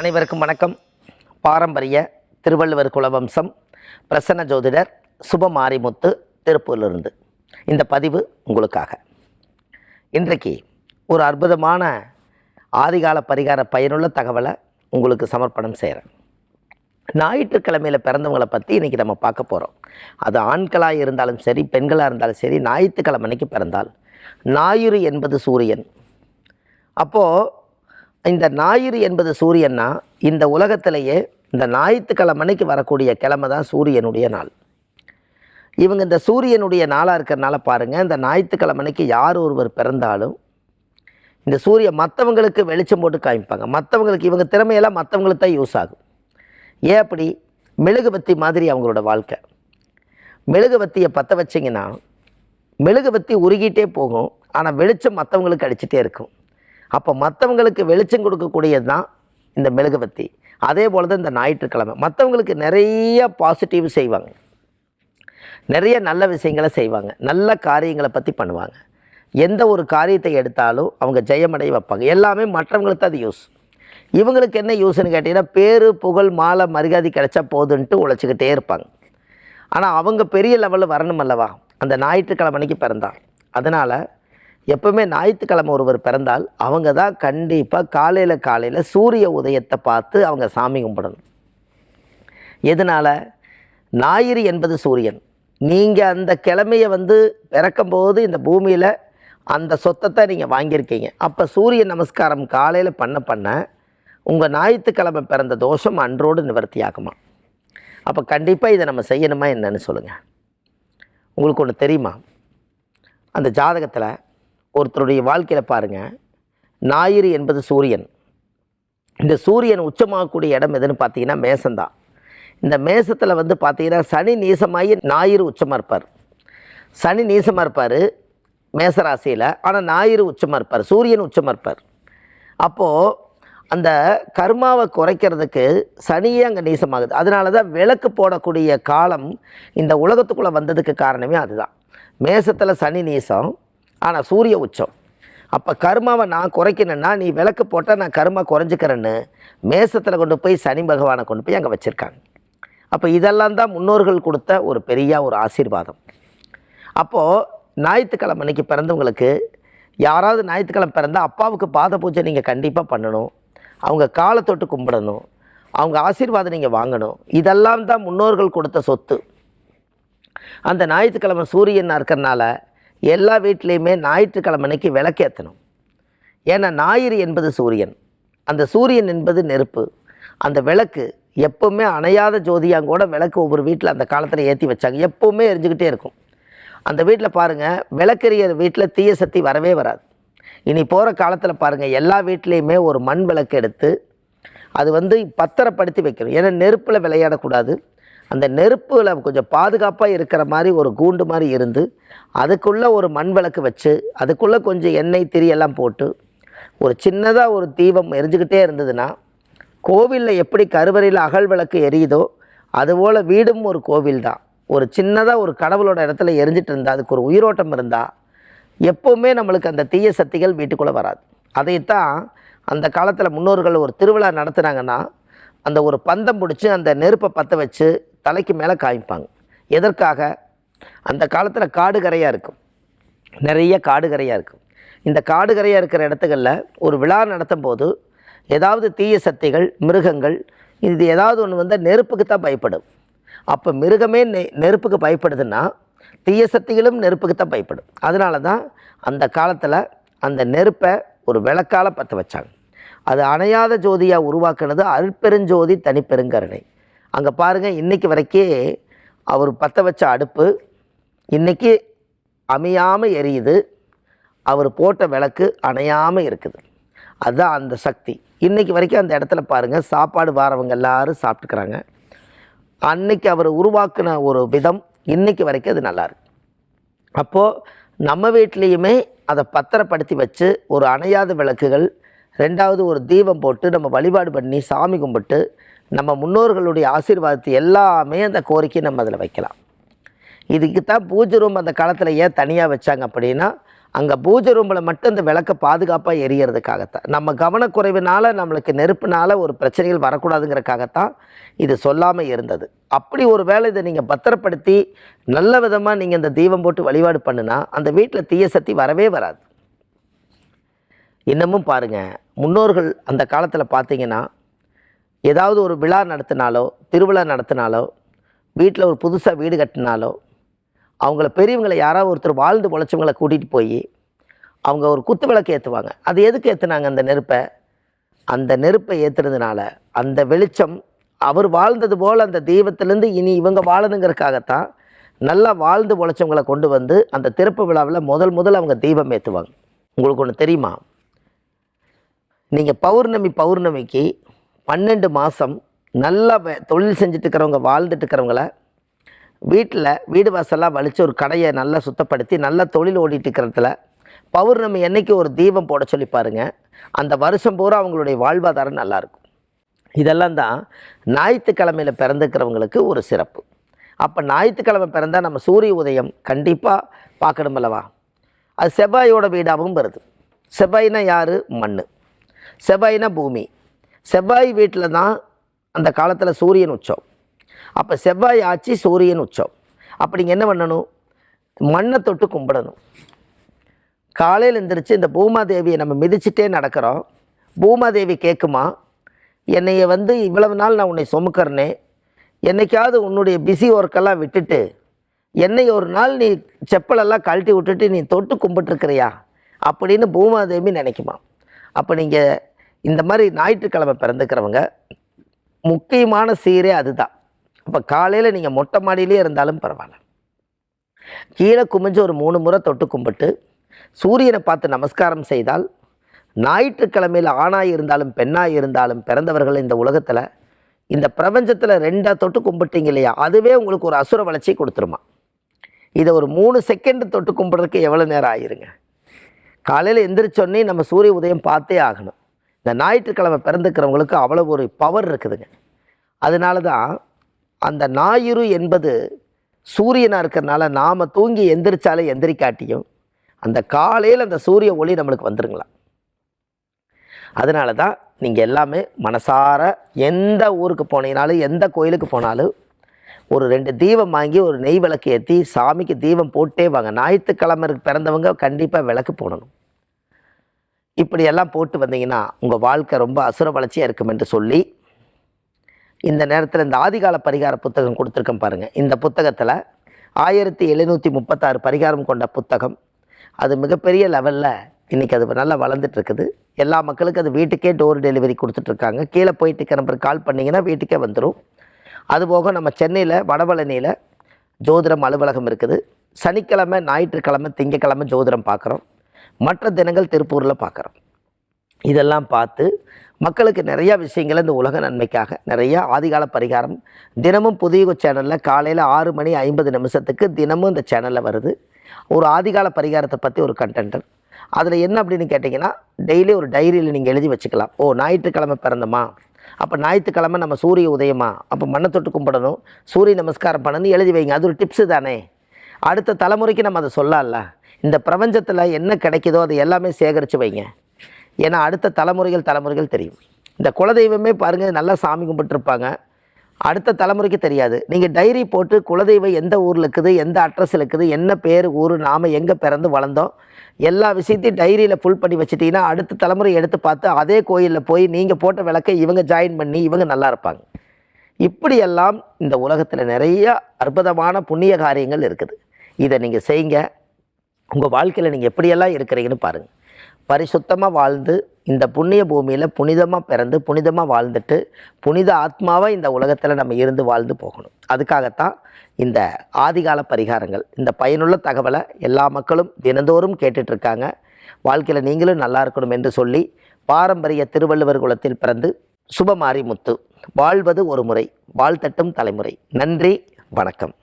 அனைவருக்கும் வணக்கம். பாரம்பரிய திருவள்ளுவர் குலவம்சம் பிரசன்ன ஜோதிடர் சுபமாரிமுத்து திருப்பூரிலிருந்து. இந்த பதிவு உங்களுக்காக. இன்றைக்கு ஒரு அற்புதமான ஆதிகால பரிகார பயனுள்ள தகவலை உங்களுக்கு சமர்ப்பணம் செய்கிறேன் ஞாயிற்றுக்கிழமையில் பிறந்தவங்களை பற்றி இன்றைக்கி நம்ம பார்க்க போகிறோம் அது ஆண்களாக இருந்தாலும் சரி பெண்களாக இருந்தாலும் சரி ஞாயிற்றுக்கிழமை அன்னைக்கு பிறந்தால் ஞாயிறு என்பது சூரியன். அப்போது இந்த ஞாயிறு என்பது சூரியன்னா இந்த உலகத்திலேயே இந்த ஞாயிற்றுக்கிழமை அன்னைக்கு வரக்கூடிய கிழமை தான் சூரியனுடைய நாள். இவங்க இந்த சூரியனுடைய நாளாக இருக்கிறனால பாருங்கள் இந்த ஞாயிற்றுக்கிழமை அன்னைக்கு யார் ஒருவர் பிறந்தாலும் இந்த சூரியன் மற்றவங்களுக்கு வெளிச்சம் போட்டு காமிப்பாங்க. மற்றவங்களுக்கு இவங்க திறமையெல்லாம் மற்றவங்களுக்கு தான் யூஸ் ஆகும். ஏன் அப்படி? மெழுகுபத்தி மாதிரி அவங்களோட வாழ்க்கை. மெழுகுபத்தியை பற்ற வச்சிங்கன்னா மெழுகுபத்தி உருகிட்டே போகும் ஆனால் வெளிச்சம் மற்றவங்களுக்கு அடிச்சிட்டே இருக்கும். அப்போ மற்றவங்களுக்கு வெளிச்சம் கொடுக்கக்கூடியது தான் இந்த மெழுகுபத்தி அதே போல் தான் இந்த ஞாயிற்றுக்கிழமை. மற்றவங்களுக்கு நிறைய பாசிட்டிவ் செய்வாங்க. நிறைய நல்ல விஷயங்களை செய்வாங்க. நல்ல காரியங்களை பற்றி பண்ணுவாங்க. எந்த ஒரு காரியத்தை எடுத்தாலும் அவங்க ஜெயமடைய வைப்பாங்க. எல்லாமே மற்றவங்களுக்கு தான் அது யூஸ் இவங்களுக்கு என்ன யூஸ்னு கேட்டிங்கன்னா பேர் புகழ் மாலை மரியாதை கிடைச்சா போதுன்ட்டு உழைச்சிக்கிட்டே இருப்பாங்க. ஆனால் அவங்க பெரிய லெவலில் வரணும் அல்லவா? அந்த ஞாயிற்றுக்கிழமை பிறந்தான் அதனால் எப்பவுமே ஞாயிற்றுக்கிழமை ஒருவர் பிறந்தால் அவங்க தான் கண்டிப்பாக காலையில் காலையில் சூரிய உதயத்தை பார்த்து அவங்க சாமி கும்பிடணும். எதனால்? ஞாயிறு என்பது சூரியன். நீங்கள் அந்த கிழமையை வந்து பிறக்கும்போது இந்த பூமியில் அந்த சொத்தத்தை நீங்கள் வாங்கியிருக்கீங்க. அப்போ சூரிய நமஸ்காரம் காலையில் பண்ண பண்ண உங்கள் ஞாயிற்றுக்கிழமை பிறந்த தோஷம் அன்றோடு நிவர்த்தியாகுமா? அப்போ கண்டிப்பாக இதை நம்ம செய்யணுமா என்னன்னு சொல்லுங்கள் உங்களுக்கு ஒன்று தெரியுமா? அந்த ஜாதகத்தில் ஒருத்தருடைய வாழ்க்கையில் பாருங்கள் ஞாயிறு என்பது சூரியன். இந்த சூரியன் உச்சமாகக்கூடிய இடம் எதுன்னு பார்த்தீங்கன்னா மேசம்தான் இந்த மேசத்தில் வந்து பார்த்தீங்கன்னா சனி நீசமாகி ஞாயிறு உச்சமாக இருப்பார். சனி நீசமாக இருப்பார் மேசராசியில். ஆனால் ஞாயிறு உச்சமாக இருப்பார். சூரியன் உச்சமாக இருப்பார். அப்போது அந்த கர்மாவை குறைக்கிறதுக்கு சனியே அங்கே நீசமாகுது. அதனால தான் விளக்கு போடக்கூடிய காலம் இந்த உலகத்துக்குள்ளே வந்ததுக்கு காரணமே அதுதான். மேசத்தில் சனி நீசம் ஆனால் சூரிய உச்சம். அப்போ கர்மாவை நான் குறைக்கணுன்னா நீ விளக்கு போட்டால் நான் கர்மா குறைஞ்சிக்கிறேன்னு மேசத்தில் கொண்டு போய் சனி பகவானை கொண்டு போய் அங்கே வச்சுருக்காங்க. அப்போ இதெல்லாம் தான் முன்னோர்கள் கொடுத்த ஒரு பெரிய ஒரு ஆசீர்வாதம். அப்போது ஞாயிற்றுக்கிழமை அன்னைக்கு பிறந்தவங்களுக்கு யாராவது ஞாயிற்றுக்கிழமை பிறந்தால் அப்பாவுக்கு பாத பூஜை நீங்கள் கண்டிப்பாக பண்ணணும். அவங்க காலை தொட்டு கும்பிடணும். அவங்க ஆசீர்வாதம் நீங்கள் வாங்கணும். இதெல்லாம் தான் முன்னோர்கள் கொடுத்த சொத்து. அந்த ஞாயிற்றுக்கிழமை சூரியனாக இருக்கிறனால எல்லா வீட்லேயுமே ஞாயிற்றுக்கிழமை அன்னைக்கு விளக்கேற்றணும் ஏன்னா ஞாயிறு என்பது சூரியன். அந்த சூரியன் என்பது நெருப்பு. அந்த விளக்கு எப்போவுமே அணையாத ஜோதியாங்கூட விளக்கு ஒவ்வொரு வீட்டில் அந்த காலத்தில் ஏற்றி வச்சாங்க. எப்போவுமே எரிஞ்சுக்கிட்டே இருக்கும். அந்த வீட்டில் பாருங்கள் விளக்கெறியர் வீட்டில் தீய சக்தி வரவே வராது. இனி போகிற காலத்தில் பாருங்கள் எல்லா வீட்லேயுமே ஒரு மண் விளக்கு எடுத்து அது வந்து பத்திரப்படுத்தி வைக்கணும். ஏன்னா நெருப்பில் விளையாடக்கூடாது. அந்த நெருப்பில் கொஞ்சம் பாதுகாப்பாக இருக்கிற மாதிரி ஒரு கூண்டு மாதிரி இருந்து அதுக்குள்ளே ஒரு மண் விளக்கு வச்சு அதுக்குள்ளே கொஞ்சம் எண்ணெய் திரியெல்லாம் போட்டு ஒரு சின்னதாக ஒரு தீபம் எரிஞ்சுக்கிட்டே இருந்ததுன்னா கோவிலில் எப்படி கருவறையில் அகல் விளக்கு எரியுதோ அதுபோல் வீடும் ஒரு கோவில் தான். ஒரு சின்னதாக ஒரு கடவுளோட இடத்துல எரிஞ்சிட்டு இருந்தால் அதுக்கு ஒரு உயிரோட்டம் இருந்தால் எப்போவுமே நம்மளுக்கு அந்த தீய சக்திகள் வீட்டுக்குள்ளே வராது. அதைத்தான் அந்த காலத்தில் முன்னோர்கள் ஒரு திருவிழா நடத்துனாங்கன்னா அந்த ஒரு பந்தம் பிடிச்சி அந்த நெருப்பை பற்ற வச்சு தலைக்கு மேலே காமிப்பாங்க எதற்காக? அந்த காலத்தில் காடு கரையாக இருக்கும். நிறைய காடு கரையாக இருக்கும். இந்த காடு கரையாக இருக்கிற இடத்துகளில் ஒரு விழா நடத்தும் போது ஏதாவது தீய சக்திகள் மிருகங்கள் இது ஏதாவது ஒன்று வந்து நெருப்புக்கு தான் பயப்படும். அப்போ மிருகமே நெ நெருப்புக்கு பயப்படுதுன்னா தீய சக்திகளும் நெருப்புக்கு தான் பயப்படும். அதனால தான் அந்த காலத்தில் அந்த நெருப்பை ஒரு விளக்கால பற்ற வச்சாங்க. அது அணையாத ஜோதியாக உருவாக்குனது அருட்பெருஞ்சோதி தனிப்பெருங்கருணை. அங்கே பாருங்கள் இன்றைக்கி வரைக்கே அவர் பற்ற வச்ச அடுப்பு இன்றைக்கி அமையாமல் எரியுது. அவர் போட்ட விளக்கு அணையாமல் இருக்குது. அதுதான் அந்த சக்தி. இன்றைக்கி வரைக்கும் அந்த இடத்துல பாருங்கள் சாப்பாடு வாரவங்க எல்லாரும் சாப்பிட்டுக்கிறாங்க. அன்னைக்கு அவர் உருவாக்கின ஒரு விதம் இன்றைக்கி வரைக்கும் அது நல்லாயிருக்கு அப்போது நம்ம வீட்லேயுமே அதை பத்திரப்படுத்தி வச்சு ஒரு அணையாத விளக்குகள் ரெண்டாவது ஒரு தீபம் போட்டு நம்ம வழிபாடு பண்ணி சாமி கும்பிட்டு நம்ம முன்னோர்களுடைய ஆசீர்வாதத்தை எல்லாமே அந்த கோரிக்கை நம்ம அதில் வைக்கலாம். இதுக்கு தான் பூஜை ரூம் அந்த காலத்தில் ஏன் தனியாக வச்சாங்க அப்படின்னா அங்கே பூஜை ரூமில் மட்டும் இந்த விளக்கை பாதுகாப்பாக எரியறதுக்காகத்தான். நம்ம கவனக்குறைவினால் நம்மளுக்கு நெருப்புனால் ஒரு பிரச்சனைகள் வரக்கூடாதுங்கிறக்காகத்தான் இது சொல்லாமல் இருந்தது. அப்படி ஒரு வேளை இதை நீங்கள் பத்திரப்படுத்தி நல்ல விதமாக நீங்கள் இந்த தீபம் போட்டு வழிபாடு பண்ணுனா அந்த வீட்டில் தீய சக்தி வரவே வராது. இன்னமும் பாருங்கள் முன்னோர்கள் அந்த காலத்தில் பார்த்தீங்கன்னா ஏதாவது ஒரு விழா நடத்தினாலோ திருவிழா நடத்தினாலோ வீட்டில் ஒரு புதுசாக வீடு கட்டினாலோ அவங்கள பெரியவங்களை யாராவது ஒருத்தர் வாழ்ந்து பொழைச்சவங்களை கூட்டிகிட்டு போய் அவங்க ஒரு குத்து விளக்கு ஏற்றுவாங்க அது எதுக்கு ஏற்றுனாங்க அந்த நெருப்பை? அந்த நெருப்பை ஏற்றுறதுனால அந்த வெளிச்சம் அவர் வாழ்ந்தது போல் அந்த தெய்வத்திலேருந்து இனி இவங்க வாழணுங்கிறதுக்காகத்தான் நல்லா வாழ்ந்து பொழைச்சவங்களை கொண்டு வந்து அந்த திறப்பு விழாவில் முதல் முதல் அவங்க தீபம் ஏற்றுவாங்க உங்களுக்கு ஒன்று தெரியுமா? நீங்கள் பௌர்ணமி பௌர்ணமிக்கு பன்னெண்டு மாதம் நல்லா தொழில் செஞ்சுட்டு இருக்கிறவங்க வாழ்ந்துட்டு இருக்கிறவங்கள வீட்டில் வீடு வாசலாக வலித்து ஒரு கடையை நல்லா சுத்தப்படுத்தி நல்லா தொழில் ஓடிட்டு இருக்கிறதுல பௌர்ணமி என்றைக்கு ஒரு தீபம் போட சொல்லி பாருங்கள் அந்த வருஷம் பூரா அவங்களுடைய வாழ்வாதாரம் நல்லாயிருக்கும் இதெல்லாம் தான் ஞாயிற்றுக்கிழமையில் பிறந்துக்கிறவங்களுக்கு ஒரு சிறப்பு. அப்போ ஞாயிற்றுக்கிழமை பிறந்தால் நம்ம சூரிய உதயம் கண்டிப்பாக பார்க்கணும் அல்லவா? அது செவ்வாயோட வீடாகவும் வருது. செவ்வாய்னா யார்? மண் செவ்வாய்னா பூமி. செவ்வாய் வீட்டில் தான் அந்த காலத்தில் சூரியன் உச்சம். அப்போ செவ்வாய் ஆட்சி சூரியன் உச்சம். அப்போ நீங்கள் என்ன பண்ணணும்? மண்ணை தொட்டு கும்பிடணும். காலையில் எழுந்திரிச்சு இந்த பூமாதேவியை நம்ம மிதிச்சிட்டே நடக்கிறோம். பூமாதேவி கேட்குமா? என்னைய வந்து இவ்வளவு நாள் நான் உன்னை சுமக்கிறனே. என்னைக்காவது உன்னுடைய பிஸி ஒர்க்கெல்லாம் விட்டுட்டு என்னை ஒரு நாள் நீ செப்பலெல்லாம் கழட்டி விட்டுட்டு நீ தொட்டு கும்பிட்டுருக்கிறியா? அப்படின்னு பூமாதேவி நினைக்குமா. அப்போ நீங்கள் இந்த மாதிரி ஞாயிற்றுக்கிழமை பிறந்துக்கிறவங்க முக்கியமான சீரே அதுதான். அப்போ காலையில் நீங்கள் மொட்டை மாடியிலே இருந்தாலும் பரவாயில்ல. கீழே குமிஞ்சு ஒரு மூணு முறை தொட்டு கும்பிட்டு சூரியனை பார்த்து நமஸ்காரம் செய்தால் ஞாயிற்றுக்கிழமையில் ஆணாக இருந்தாலும் பெண்ணாக இருந்தாலும் பிறந்தவர்கள் இந்த உலகத்தில் இந்த பிரபஞ்சத்தில் ரெண்டாக தொட்டு கும்பிட்டீங்க இல்லையா? அதுவே உங்களுக்கு ஒரு அசுர வளர்ச்சி கொடுத்துருமா? இதை ஒரு மூணு செகண்ட் தொட்டு கும்பிட்றதுக்கு எவ்வளோ நேரம் ஆயிருங்க? காலையில் எந்திரிச்சோடனே நம்ம சூரிய உதயம் பார்த்தே ஆகணும். இந்த ஞாயிற்றுக்கிழமை பிறந்துக்கிறவங்களுக்கு அவ்வளோ ஒரு பவர் இருக்குதுங்க. அதனால தான் அந்த ஞாயிறு என்பது சூரியனாக இருக்கிறனால நாம் தூங்கி எந்திரிச்சாலே எந்திரிக்காட்டியும் அந்த காலையில் அந்த சூரிய ஒளி நம்மளுக்கு வந்துருங்களா. அதனால தான் நீங்கள் எல்லாமே மனசார எந்த ஊருக்கு போனீங்கனாலும் எந்த கோயிலுக்கு போனாலும் ஒரு ரெண்டு தீபம் வாங்கி ஒரு நெய் விளக்கு ஏற்றி சாமிக்கு தீபம் போட்டே வாங்க. ஞாயிற்றுக்கிழமை பிறந்தவங்க கண்டிப்பாக விளக்கு போடணும். இப்படியெல்லாம் போட்டு வந்தீங்கன்னா உங்கள் வாழ்க்கை ரொம்ப அசுர வளர்ச்சியாக இருக்கும் என்று சொல்லி இந்த நேரத்தில் இந்த ஆதிகால பரிகார புத்தகம் கொடுத்துருக்கேன் பாருங்கள் இந்த புத்தகத்தில் ஆயிரத்தி எழுநூற்றி முப்பத்தாறு பரிகாரம் கொண்ட புத்தகம். அது மிகப்பெரிய லெவலில் இன்றைக்கி அது நல்லா வளர்ந்துட்டுருக்குது. எல்லா மக்களுக்கும் அது வீட்டுக்கே டோர் டெலிவரி கொடுத்துட்ருக்காங்க கீழே போயிட்டு நம்பர் கால் பண்ணிங்கன்னா வீட்டுக்கே வந்துடும் அதுபோக நம்ம சென்னையில் வடபழனியில் ஜோதிடம் அலுவலகம் இருக்குது. சனிக்கிழமை ஞாயிற்றுக்கிழமை திங்கக்கிழமை ஜோதிடம் பார்க்குறோம். மற்ற தினங்கள் திருப்பூரில் பார்க்குறோம் இதெல்லாம் பார்த்து மக்களுக்கு நிறையா விஷயங்களை இந்த உலக நன்மைக்காக நிறையா ஆதிகால பரிகாரம். தினமும் புதிய சேனலில் காலையில் ஆறு மணி ஐம்பது நிமிஷத்துக்கு தினமும் இந்த சேனலில் வருது. ஒரு ஆதிகால பரிகாரத்தை பற்றி ஒரு கண்டென்ட் அதில் என்ன அப்படின்னு கேட்டிங்கன்னா டெய்லி ஒரு டைரியில் நீங்கள் எழுதி வச்சுக்கலாம். ஓ ஞாயிற்றுக்கிழமை பிறந்தமா? அப்போ ஞாயிற்றுக்கிழமை நம்ம சூரிய உதயமா? அப்போ மண்ணை தொட்டு கும்பிடணும். சூரிய நமஸ்காரம் பண்ணணும் எழுதி வைங்க. அது ஒரு டிப்ஸு தானே? அடுத்த தலைமுறைக்கு நம்ம அதை சொல்லலாம்ல இந்த பிரபஞ்சத்தில் என்ன கிடைக்குதோ அதை எல்லாமே சேகரித்து வைங்க. ஏன்னா அடுத்த தலைமுறைகள் தலைமுறைகள் தெரியும். இந்த குலதெய்வமே பாருங்கள் நல்லா சாமி கும்பிட்டுருப்பாங்க. அடுத்த தலைமுறைக்கு தெரியாது. நீங்கள் டைரி போட்டு குலதெய்வம் எந்த ஊரில் இருக்குது எந்த அட்ரஸில் இருக்குது என்ன பேர் ஊர் நாம் எங்கே பிறந்து வளர்ந்தோம் எல்லா விஷயத்தையும் டைரியில் ஃபுல் பண்ணி வச்சிட்டிங்கன்னா அடுத்த தலைமுறை எடுத்து பார்த்து அதே கோயிலில் போய் நீங்கள் போட்ட விளக்கை இவங்க ஜாயின் பண்ணி இவங்க நல்லா இருப்பாங்க. இப்படியெல்லாம் இந்த உலகத்தில் நிறைய அற்புதமான புண்ணிய காரியங்கள் இருக்குது. இதை நீங்கள் செய்யுங்க. உங்கள் வாழ்க்கையில் நீங்கள் எப்படியெல்லாம் இருக்கிறீங்கன்னு பாருங்கள் பரிசுத்தமாக வாழ்ந்து இந்த புண்ணிய பூமியில் புனிதமாக பிறந்து புனிதமாக வாழ்ந்துட்டு புனித ஆத்மாவாக இந்த உலகத்தில் நம்ம இருந்து வாழ்ந்து போகணும். அதுக்காகத்தான் இந்த ஆதிகால பரிகாரங்கள் இந்த பயனுள்ள தகவலை எல்லா மக்களும் தினந்தோறும் கேட்டுட்ருக்காங்க வாழ்க்கையில் நீங்களும் நல்லா இருக்கணும் என்று சொல்லி பாரம்பரிய திருவள்ளுவர் குலத்தில் பிறந்து சுபமாரி முத்து. வாழ்வது ஒரு முறை வாழ்த்தட்டும் தலைமுறை. நன்றி வணக்கம்.